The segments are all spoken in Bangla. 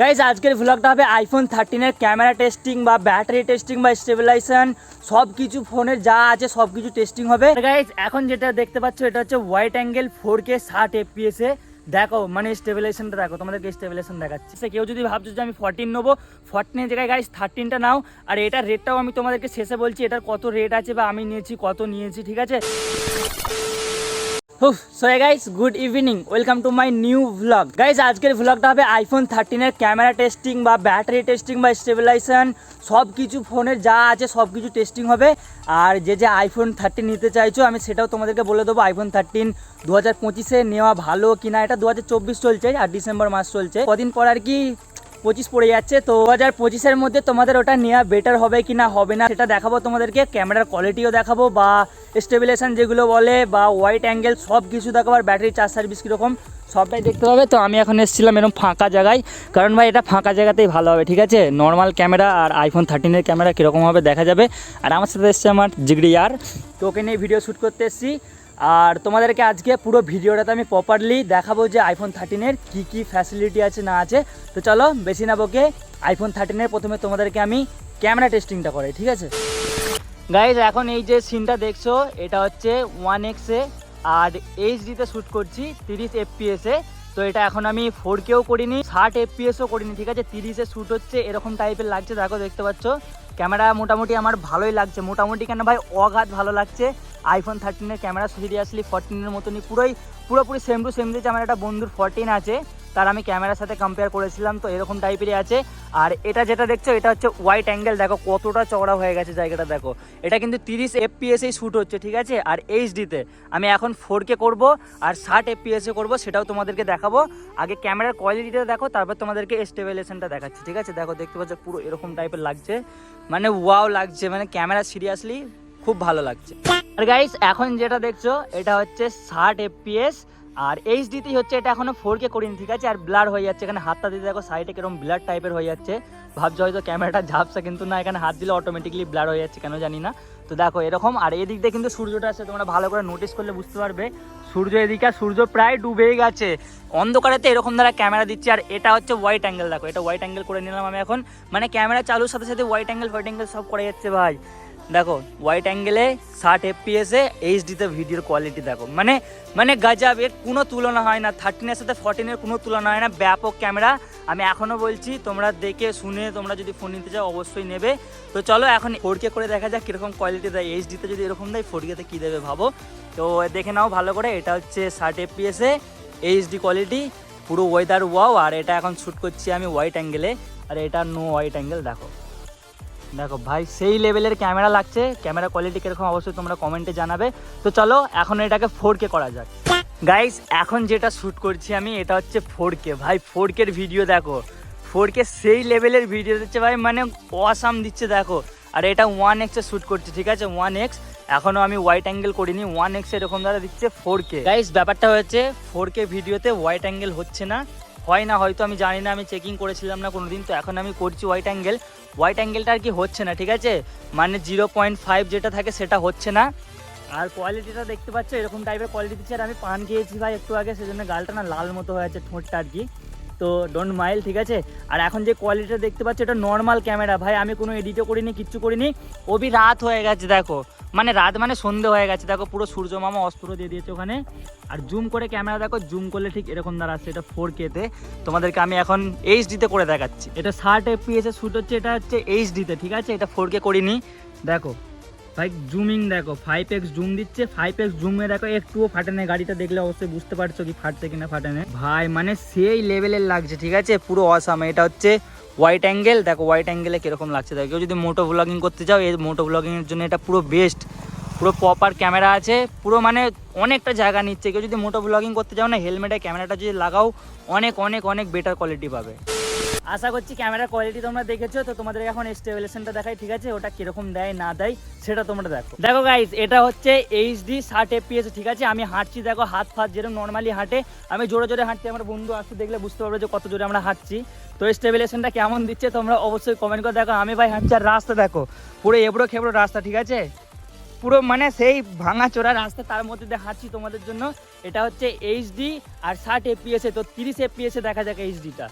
গাইজ আজকের ভ্লগটা হবে আইফোন থার্টিনের ক্যামেরা টেস্টিং বা ব্যাটারি টেস্টিং বা স্টেবিলাইজেশন সব কিছু ফোনের যা আছে সব কিছু টেস্টিং হবে গাইজ এখন যেটা দেখতে পাচ্ছ, এটা হচ্ছে হোয়াইট অ্যাঙ্গেল ফোর কে ষাট এফপিএস এ। দেখো মানে স্টেবিলাইজেশনটা দেখো, তোমাদেরকে স্টেবিলাইজেশন দেখাচ্ছি। সে কেউ যদি ভাবছ যে আমি ফোরটিন নেব ফোরটিনের জায়গায় গাইজ থার্টিনটা নাও। আর এটার রেটটাও আমি তোমাদেরকে শেষে বলছি, এটার কত রেট আছে বা আমি নিয়েছি, কত নিয়েছি, ঠিক আছে? So guys good evening welcome to my new vlog guys আজকের ভ্লগটা হবে আইফোন থার্টিনের ক্যামেরা টেস্টিং বা ব্যাটারি টেস্টিং বা স্টেবিলাইজেশন সব কিছু ফোনের যা আছে সব কিছু টেস্টিং হবে। আর যে যে আইফোন থার্টিন নিতে চাইছো, আমি সেটাও তোমাদেরকে বলে দেবো। আইফোন থার্টিন দু হাজার পঁচিশে নেওয়া ভালো কিনা? এটা দু হাজার চব্বিশ চলছে আর ডিসেম্বর মাস চলছে। কদিন পর আর কি পঁচিশ পড়ে যাচ্ছে। তো দু হাজার পঁচিশের মধ্যে তোমাদের ওটা নেওয়া বেটার হবে কি না হবে না সেটা দেখাবো তোমাদেরকে। ক্যামেরার কোয়ালিটিও দেখাবো বা স্টেবিলাইজেশন যেগুলো বলে বা হোয়াইট অ্যাঙ্গেল সব কিছু দেখাবো আর ব্যাটারি চার্জ সার্ভিস কীরকম, সবটাই দেখতে হবে তো আমি এখন এসেছিলাম এরকম ফাঁকা জায়গায়। কারণ ভাই, এটা ফাঁকা জায়গাতেই ভালো হবে, ঠিক আছে? নর্মাল ক্যামেরা আর আইফোন থার্টিনের ক্যামেরা কীরকম হবে দেখা যাবে। আর আমার সাথে এসছে আমার জিগড়ি আর। তো ওকে নিয়ে ভিডিও শ্যুট করতে এসেছি। আর তোমাদেরকে আজকে পুরো ভিডিওটাতে আমি প্রপারলি দেখাবো যে আইফোন থার্টিনের কী কী ফ্যাসিলিটি আছে, না আছে। তো চলো, বেশি না বকে আইফোন থার্টিনের প্রথমে তোমাদেরকে আমি ক্যামেরা টেস্টিংটা করাই, ঠিক আছে? গাইজ এখন এই যে সিনটা দেখছ, এটা হচ্ছে ওয়ান এক্সে আর এইচডিতে শ্যুট করছি তিরিশ এফপিএসে তো এটা এখন আমি ফোর কেও করিনি, ষাট এফপিএসও করিনি, ঠিক আছে? তিরিশে শ্যুট হচ্ছে, এরকম টাইপের লাগছে, দেখো, দেখতে পাচ্ছ? ক্যামেরা মোটামুটি আমার ভালোই লাগছে। মোটামুটি কেন ভাই? অগাধ ভালো লাগছে। আইফোন থার্টিনের ক্যামেরা সিরিয়াসলি ফোরটিনের মতনই পুরোই, পুরোপুরি সেম টু সেম দিয়েছে আমার একটা বন্ধুর ফোরটিন আছে। তার আমি ক্যামেরার সাথে কম্পেয়ার করেছিলাম, তো এরকম টাইপেরই আছে। আর এটা যেটা দেখছ, এটা হচ্ছে হোয়াইট অ্যাঙ্গেল দেখো কতটা চওড়া হয়ে গেছে জায়গাটা, দেখো। এটা কিন্তু তিরিশ এফপিএসেই শ্যুট হচ্ছে, ঠিক আছে? আর এইচডিতে আমি এখন ফোর কে করব, আর ষাট এফপিএসে করব, সেটাও তোমাদেরকে দেখাবো। আগে ক্যামেরার কোয়ালিটিটা দেখো, তারপর তোমাদেরকে স্টেবিলাইজেশনটা দেখাচ্ছি, ঠিক আছে? দেখো, দেখতে পাচ্ছ, পুরো এরকম টাইপের লাগছে। মানে ওয়াও লাগছে মানে ক্যামেরা সিরিয়াসলি খুব ভালো লাগছে। আর গাইস এখন যেটা দেখছ, এটা হচ্ছে ষাট এফপিএস আর এইচডিতেই হচ্ছে এটা এখনও ফোর কে করিনি, ঠিক আছে? আর ব্লার হয়ে যাচ্ছে, এখানে হাতটা দিতে দেখো সাইডে কীরকম ব্লার টাইপের হয়ে যাচ্ছে। ভাবছ হয়তো ক্যামেরাটা ঝাপসা, কিন্তু না, এখানে হাত দিলে অটোমেটিকলি ব্লার হয়ে যাচ্ছে, কেন জানি না। তো দেখো, এরকম, আর এদিক দিয়ে কিন্তু সূর্যটা আছে তোমরা ভালো করে নোটিস করলে বুঝতে পারবে। সূর্য এদিকে, আর সূর্য প্রায় ডুবেই গেছে। অন্ধকারেতে এরকম দ্বারা ক্যামেরা দিচ্ছে, আর এটা হচ্ছে হোয়াইট অ্যাঙ্গেল দেখো, এটা হোয়াইট অ্যাঙ্গেল করে নিলাম আমি এখন। মানে ক্যামেরা চালুর সাথে সাথে হোয়াইট অ্যাঙ্গেল হোয়াইট অ্যাঙ্গেল সব করে যাচ্ছে, ভাই। দেখো হোয়াইট অ্যাঙ্গেলে ষাট এফপিএসে এইচডিতে ভিডিওর কোয়ালিটি দেখো। মানে মানে গাজাব এর কোনো তুলনা হয় না থার্টিনের সাথে ফোরটিনের কোনো তুলনা হয় না, ব্যাপক ক্যামেরা আমি এখনও বলছি, তোমরা দেখে শুনে তোমরা যদি ফোন নিতে চাও, অবশ্যই নেবে। তো চলো, এখন ফোর করে দেখা যাক কীরকম কোয়ালিটি দেয়। এইচডিতে যদি এরকম দেয় ফোর কেতে কী দেবে ভাবো? তো দেখে নাও ভালো করে, এটা হচ্ছে ষাট এফপিএসে এইচডি কোয়ালিটি পুরো ওয়েদার ওয়াও আর এটা এখন শ্যুট করছি আমি হোয়াইট অ্যাঙ্গেলে আর এটা নো হোয়াইট অ্যাঙ্গেল দেখো। দেখো ভাই, সেই লেভেলের ক্যামেরা লাগছে। ক্যামেরা কোয়ালিটি কীরকম অবশ্যই তোমরা কমেন্টে জানাবে। তো চলো, এখন এটাকে ফোর কে করা যাক। গাইস এখন যেটা শ্যুট করছি আমি, এটা হচ্ছে ফোর কে ভাই ফোর কের ভিডিও দেখো। ফোর কে সেই লেভেলের ভিডিও দিচ্ছে ভাই মানে অসাম দিচ্ছে দেখো। আর এটা ওয়ান এক্সে শ্যুট করছি, ঠিক আছে? ওয়ান এক্স এখনও আমি হোয়াইট অ্যাঙ্গেল করিনি ওয়ান এক্স এরকম দ্বারা দিচ্ছে ফোর কে গাইস ব্যাপারটা হয়েছে ফোর কে ভিডিওতে হোয়াইট অ্যাঙ্গেল হচ্ছে না। হয় না, হয়তো আমি জানি না, আমি চেকিং করেছিলাম না, কোনোদিন তো এখন আমি করছি হোয়াইট অ্যাঙ্গেল হোয়াইট অ্যাঙ্গেলটা আর কি হচ্ছে না, ঠিক আছে? মানে জিরো পয়েন্ট ফাইভ যেটা থাকে সেটা হচ্ছে না। আর কোয়ালিটিটা দেখতে পাচ্ছ, এরকম টাইপের কোয়ালিটি দিচ্ছে আর আমি পান খেয়েছি ভাই একটু আগে, সেজন্য গালটা না লাল মতো হয়ে আছে, ঠোঁটটা আর কি। তো ডোন্ট মাইল ঠিক আছে? আর এখন যে কোয়ালিটিটা দেখতে পাচ্ছ, এটা নর্মাল ক্যামেরা ভাই, আমি কোনো এডিটও করিনি, কিচ্ছু করিনি। ওবি রাত হয়ে গেছে, দেখো। মানে রাত মানে সন্ধে হয়ে গেছে। দেখো পুরো সূর্য মামা অস্ত্র দিয়ে দিয়েছে ওখানে। আর জুম করে ক্যামেরা দেখো, জুম করলে ঠিক এরকম দাঁড়াচ্ছে এটা ফোর কেতে তোমাদেরকে আমি এখন এইচডিতে করে দেখাচ্ছি। এটা ষাট এফপিএস শ্যুট হচ্ছে, এটা হচ্ছে এইচডিতে ঠিক আছে? এটা ফোর কে করিনি। দেখো, ভাই জুমিং দেখো ফাইভ এক্স জুম দিচ্ছে ফাইভ এক্স জুমে দেখো, একটুও ফাটে না গাড়িটা দেখলে অবশ্যই বুঝতে পারছ কি ফাটছে কিনা ফাটে না ভাই মানে সেই লেভেলের লাগছে, ঠিক আছে? পুরো অসাম এটা হচ্ছে হোয়াইট অ্যাঙ্গেল দেখো হোয়াইট অ্যাঙ্গেলে কীরকম লাগছে? দেখো, কেউ যদি মোটো ব্লগিং করতে চাও এই মোটো ব্লগিংয়ের জন্য এটা পুরো বেস্ট পুরো প্রপার ক্যামেরা আছে, পুরো মানে অনেকটা জায়গা নিচ্ছে। কেউ যদি মোটো ব্লগিং করতে চাও না হেলমেটে ক্যামেরাটা যদি লাগাও, অনেক অনেক অনেক বেটার কোয়ালিটি পাবে। আশা করছি ক্যামেরার কোয়ালিটি তোমরা দেখেছ, তো তোমাদের এখন স্টেবিলাইজেশনটা দেখাই, ঠিক আছে? ওটা কীরকম দেয়, না দেয়, সেটা তোমরা দেখো। দেখো গাইজ এটা হচ্ছে এইচডি ষাট এফপিএস ঠিক আছে? আমি হাঁটছি, দেখো, হাত ফাত যেরকম নর্মালি হাঁটে, আমি জোরে জোরে হাঁটছি আমার বন্ধু আসতে দেখলে বুঝতে পারবে যে কত জোরে আমরা হাঁটছি। তো স্টেবিলাইজেশনটা কেমন দিচ্ছে, তোমরা অবশ্যই কমেন্ট করে দেখো। আমি ভাই হাঁটছি আর রাস্তা দেখো, পুরো এবড়ো খেবড়ো রাস্তা, ঠিক আছে? পুরো মানে সেই ভাঙা চোরা রাস্তা, তার মধ্যে দিয়ে হাঁটছি তোমাদের জন্য। এটা হচ্ছে এইচডি আর ষাট এফপিএসে তো তিরিশ এফপিএসে দেখা যাক এইচডিটা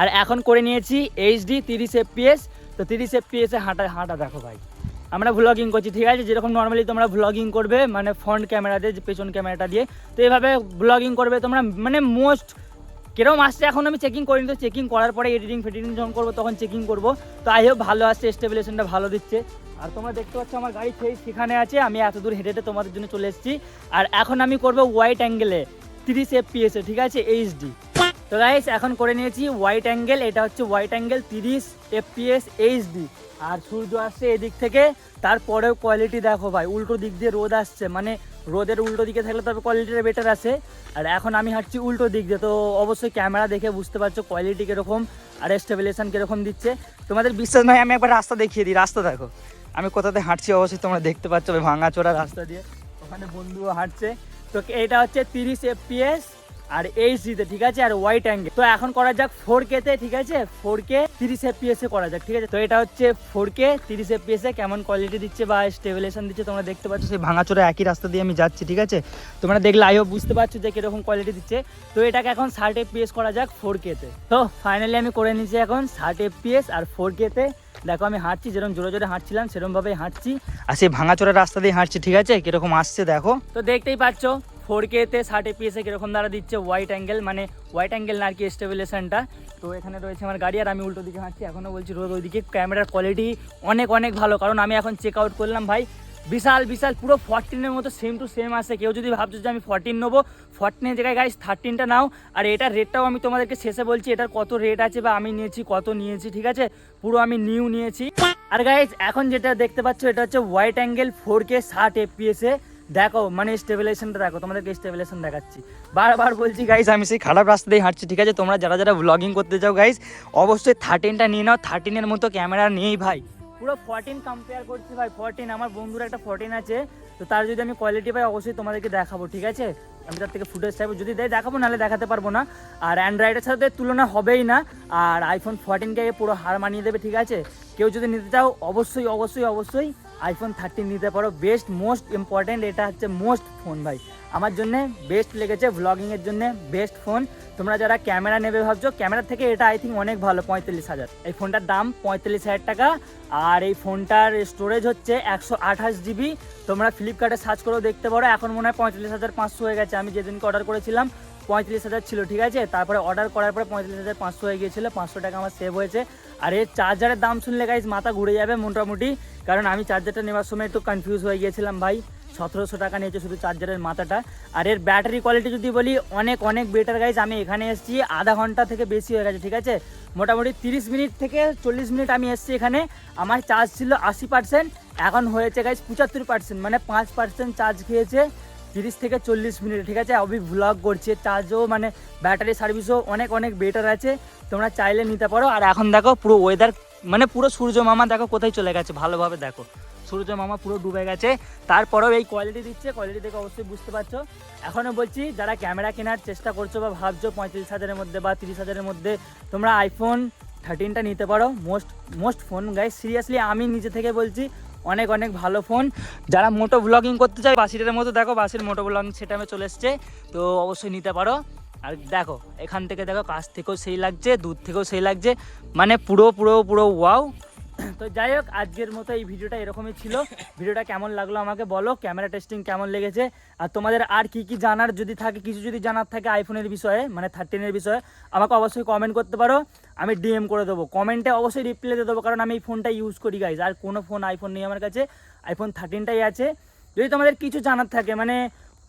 আর এখন করে নিয়েছি এইচডি তিরিশ এফপিএস তো তিরিশ এফপিএসে হাঁটা হাঁটা দেখো ভাই। আমরা ভ্লগিং করছি, ঠিক আছে? যেরকম নর্মালি তোমরা ভ্লগিং করবে মানে ফ্রন্ট ক্যামেরা দিয়ে, পেছন ক্যামেরাটা দিয়ে, তো এইভাবে ভ্লগিং করবে তোমরা। মানে মোস্ট কীরকম আসছে এখন আমি চেকিং করিনি তো। চেকিং করার পরে এডিটিং ফেডিটিং যখন করব, তখন চেকিং করব। তো আই হোপ ভালো আসছে স্টেবিলাইজেশনটা ভালো দিচ্ছে। আর তোমরা দেখতে পাচ্ছ আমার গাড়ি সেই সেখানে আছে। আমি এত দূর হেঁটে হেঁটে তোমাদের জন্য চলে এসেছি। আর এখন আমি করব হোয়াইট অ্যাঙ্গেলে তিরিশ এফপিএসে ঠিক আছে? এইচডি তো গাইস এখন করে নিয়েছি হোয়াইট অ্যাঙ্গেল এটা হচ্ছে হোয়াইট অ্যাঙ্গেল তিরিশ এফপিএস এইচডি আর সূর্য আসছে এদিক থেকে, তারপরেও কোয়ালিটি দেখো ভাই, উল্টো দিক দিয়ে রোদ আসছে মানে রোদের উল্টো দিকে থাকলে তবে কোয়ালিটিটা বেটার আছে। আর এখন আমি হাঁটছি উল্টো দিক দিয়ে, তো অবশ্যই ক্যামেরা দেখে বুঝতে পারছ কোয়ালিটি কীরকম আর স্টেবিলাইজেশন কীরকম দিচ্ছে। তোমাদের বিশ্বাস নয় আমি একবার রাস্তা দেখিয়ে দিই, রাস্তা দেখো। আমি কোথাতে হাঁটছি অবশ্যই তোমরা দেখতে পাচ্ছ ওই ভাঙা রাস্তা দিয়ে, ওখানে বন্ধুও হাঁটছে। তো এটা হচ্ছে তিরিশ এফপিএস আর এইচডিতে ঠিক আছে? আর হোয়াইট অ্যাঙ্গেল তো এখন করা যাক ফোর কেতে ঠিক আছে? ফোর কে তিরিশ এফপিএস এ করা যাক, ঠিক আছে? তো এটা হচ্ছে ফোর কে তিরিশ এফপিএস এ কেমন কোয়ালিটি দিচ্ছে বা স্টেবিলাইজেশন দিচ্ছে তোমরা দেখতে পাচ্ছ। সেই ভাঙাচোরা একই রাস্তা দিয়ে আমি যাচ্ছি, ঠিক আছে? তোমরা দেখলে আইও বুঝতে পারছ যে কীরকম কোয়ালিটি দিচ্ছে। তো এটাকে এখন ষাট এফপিএস করা যাক ফোর কেতে তো। ফাইনালি আমি করে নিয়েছি এখন ষাট এফপিএস আর ফোর কেতে দেখো, আমি হাঁটছি, যেরকম জোরে জোরে হাঁটছিলাম, সেরকমভাবেই হাঁটছি। আর সেই ভাঙাচোরা রাস্তা দিয়ে হাঁটছি, ঠিক আছে? কীরকম আসছে, দেখো। তো দেখতেই পাচ্ছ ফোর কেতে ষাট এপিএসে কীরকম দ্বারা দিচ্ছে হোয়াইট অ্যাঙ্গেল মানে হোয়াইট অ্যাঙ্গেল না আর কি তো এখানে রয়েছে আমার গাড়ি, আর আমি উল্টো দিকে হাঁটছি, এখনও বলছি রোদ ওইদিকে। ক্যামেরার কোয়ালিটি অনেক অনেক ভালো, কারণ আমি এখন চেক আউট করলাম, ভাই, বিশাল বিশাল, পুরো ফরটিনের মতো সেম টু সেম আসে কেউ যদি ভাবছ যে আমি ফরটিন নেব ফরটিনের জায়গায় গাইস থার্টিনটা নাও। আর এটার রেটটাও আমি তোমাদেরকে শেষে বলছি, এটার কত রেট আছে বা আমি নিয়েছি, কত নিয়েছি, ঠিক আছে? পুরো আমি নিউ নিয়েছি। আর গাইস এখন যেটা দেখতে পাচ্ছ, এটা হচ্ছে হোয়াইট অ্যাঙ্গেল ফোর কে ষাট এফপিএসে দেখো মানে স্টেবিলাইজেশনটা দেখো, তোমাদেরকে স্টেবিলাইজেশন দেখাচ্ছি। বারবার বলছি গাইস আমি সেই খারাপ রাস্তা দিয়ে হাঁটছি, ঠিক আছে? তোমরা যারা যারা ব্লগিং করতে চাও গাইস অবশ্যই থার্টিনটা নিয়ে নাও। থার্টিনের মতো ক্যামেরা নিয়েই ভাই। পুরো ফোরটিন কম্পেয়ার করছি, ভাই ফোরটিন আমার বন্ধুর একটা ফোরটিন আছে, তো তার যদি আমি কোয়ালিটি পাই, অবশ্যই তোমাদেরকে দেখাবো, ঠিক আছে? আমি তার থেকে ফুটেজ চাইব যদি দেয় দেখাবো, নাহলে দেখাতে পারব না। আর অ্যান্ড্রয়েডের সাথে তুলনা হবেই না। আর আইফোন ফোরটিনকে পুরো হার মানিয়ে দেবে, ঠিক আছে? কেউ যদি নিতে চাও, অবশ্যই অবশ্যই অবশ্যই আইফোন থার্টিন নিতে পারো। বেস্ট মোস্ট ইম্পর্ট্যান্ট এটা হচ্ছে মোস্ট ফোন ভাই। আমার জন্য বেস্ট লেগেছে ভ্লগিংয়ের জন্য বেস্ট ফোন তোমরা যারা ক্যামেরা নেবে ভাবছ ক্যামেরা থেকে এটা আই থিঙ্ক অনেক ভালো, পঁয়তাল্লিশ হাজার। এই ফোনটার দাম পঁয়তাল্লিশ হাজার টাকা। আর এই ফোনটার স্টোরেজ হচ্ছে একশো আঠাশ জিবি তোমরা ফ্লিপকার্টে সার্চ করেও দেখতে পারো। এখন মনে হয় পঁয়তাল্লিশ হাজার পাঁচশো হয়ে গেছে। আমি যেদিনকে অর্ডার করেছিলাম পঁয়ত্রিশ হাজার ছিল, ঠিক আছে? তারপরে অর্ডার করার পরে পঁয়ত্রিশ হাজার পাঁচশো হয়ে গিয়েছিল, পাঁচশো টাকা আমার সেভ হয়েছে। আর এর চার্জারের দাম শুনলে গাইজ মাথা ঘুরে যাবে মোটামুটি, কারণ আমি চার্জারটা নেওয়ার সময় একটু কনফিউজ হয়ে গিয়েছিলাম, ভাই। সতেরোশো টাকা নিয়েছে শুধু চার্জারের মাথাটা। আর এর ব্যাটারি কোয়ালিটি যদি বলি, অনেক অনেক বেটার গাইজ আমি এখানে এসেছি, আধা ঘণ্টা থেকে বেশি হয়ে গেছে, ঠিক আছে? মোটামুটি তিরিশ মিনিট থেকে চল্লিশ মিনিট আমি এসেছি এখানে। আমার চার্জ ছিল আশি পার্সেন্ট এখন হয়েছে গাইজ পঁচাত্তর পার্সেন্ট মানে পাঁচ পার্সেন্ট চার্জ খেয়েছে। তিরিশ থেকে চল্লিশ মিনিট, ঠিক আছে? আমি ভ্লগ করছি চার্জও মানে ব্যাটারি সার্ভিসও অনেক অনেক বেটার আছে। তোমরা চাইলে নিতে পারো। আর এখন দেখো, পুরো ওয়েদার মানে পুরো সূর্য মামা দেখো কোথায় চলে গেছে, ভালোভাবে দেখো। সূর্য মামা পুরো ডুবে গেছে। তারপরেও এই কোয়ালিটি দিচ্ছে কোয়ালিটি দেখে অবশ্যই বুঝতে পারছ। এখনও বলছি, যারা ক্যামেরা কেনার চেষ্টা করছ বা ভাবছ পঁয়ত্রিশ হাজারের মধ্যে বা তিরিশ হাজারের মধ্যে, তোমরা আইফোন থার্টিনটা নিতে পারো। Most most phone guy seriously আমি নিজে থেকে বলছি অনেক অনেক ভালো ফোন। যারা মোটো ব্লগিং করতে চায়, বাসিটার মতো দেখো, বাসির মোটো ব্লগিং সেটা আমি চলে এসছে। তো অবশ্যই নিতে পারো। আর দেখো, এখান থেকে দেখো, কাছ থেকেও সেই লাগছে, দূর থেকেও সেই লাগছে। মানে পুরো পুরো পুরো ওয়াও তো যাই হোক, আজকের মতো এই ভিডিওটা এরকমই ছিল। ভিডিওটা কেমন লাগল আমাকে বলো, ক্যামেরা টেস্টিং কেমন লেগেছে, আর তোমাদের আর কি কি জানার যদি থাকে, কিছু যদি জানার থাকে আইফোনের বিষয়ে মানে থার্টিনের বিষয়ে, আমাকে অবশ্যই কমেন্ট করতে পারো, আমি ডিএম করে দেবো। কমেন্টে অবশ্যই রিপ্লাই দিয়ে দেবো, কারণ আমি এই ফোনটা ইউজ করি গাইজ আর কোনো ফোন আইফোন নেই আমার কাছে আইফোন থার্টিনটাই আছে। যদি তোমাদের কিছু জানার থাকে মানে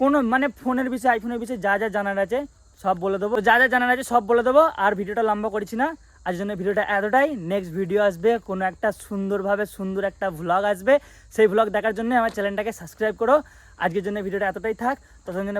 কোনো মানে ফোনের বিষয়ে আইফোনের বিষয়ে যা যা জানার আছে, সব বলে দেবো। যা যা জানার আছে, সব বলে দেবো, আর ভিডিওটা লম্বা করছি না। আজ জন্য ভিডিওটা এতটাই। নেক্সট ভিডিও আসবে, কোনো একটা সুন্দরভাবে সুন্দর একটা ভ্লগ আসবে। সেই ভ্লগ দেখার জন্য আমার চ্যানেলটাকে সাবস্ক্রাইব করো। আজকের জন্য ভিডিওটা এতটাই থাক। ততদিন